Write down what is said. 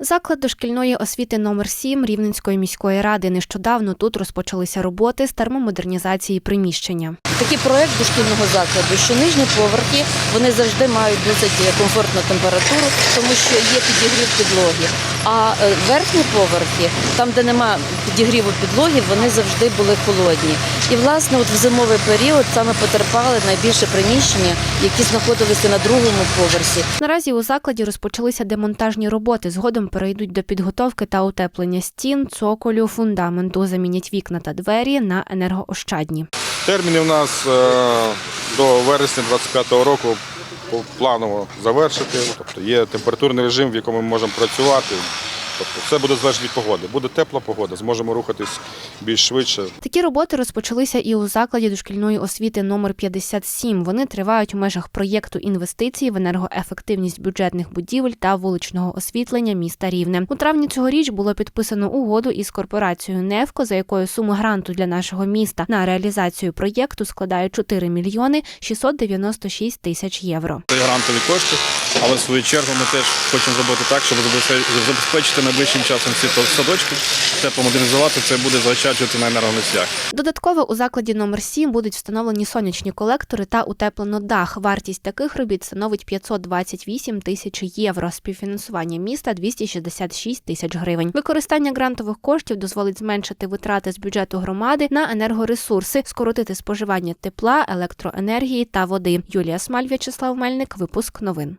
Заклад дошкільної освіти номер 7 Рівненської міської ради. Нещодавно тут розпочалися роботи з термомодернізації приміщення. Такий проект дошкільного закладу, що нижні поверхи вони завжди мають досить комфортну температуру, тому що є підігрів підлоги. А е, верхні поверхи, там де нема підігріву підлоги, вони завжди були холодні. І власне, от в зимовий період саме потерпали найбільше приміщення, які знаходилися на другому поверсі. Наразі у закладі розпочалися демонтажні роботи. Згодом перейдуть до підготовки та утеплення стін, цоколю, фундаменту, замінять вікна та двері на енергоощадні. Терміни у нас е, до вересня 25-го року планово завершити. Тобто є температурний режим, в якому ми можемо працювати. Тобто все буде залежати від погоди. Буде тепла погода, зможемо рухатись більш швидше. Такі роботи розпочалися і у закладі дошкільної освіти номер 57. Вони тривають у межах проєкту інвестицій в енергоефективність бюджетних будівель та вуличного освітлення міста Рівне. У травні цьогоріч було підписано угоду із корпорацією Невко, за якою сума гранту для нашого міста на реалізацію проєкту складає 4 мільйони 696 тисяч євро. Це грантові кошти, але в свою чергу ми теж хочемо зробити так, щоб забезпечити найближчим часом всі то- садочки, тепломодернізувати, це буде заощаджувати на енергоносіях. Додатково у закладі номер 7 будуть встановлені сонячні колектори та утеплено дах. Вартість таких робіт становить 528 тисяч євро. Співфінансування міста 266 тисяч гривень. Використання грантових коштів дозволить зменшити витрати з бюджету громади на енергоресурси, скоротити споживання тепла, електроенергії та води. Юлія Смаль, В'ячеслав Мельник. Випуск новин.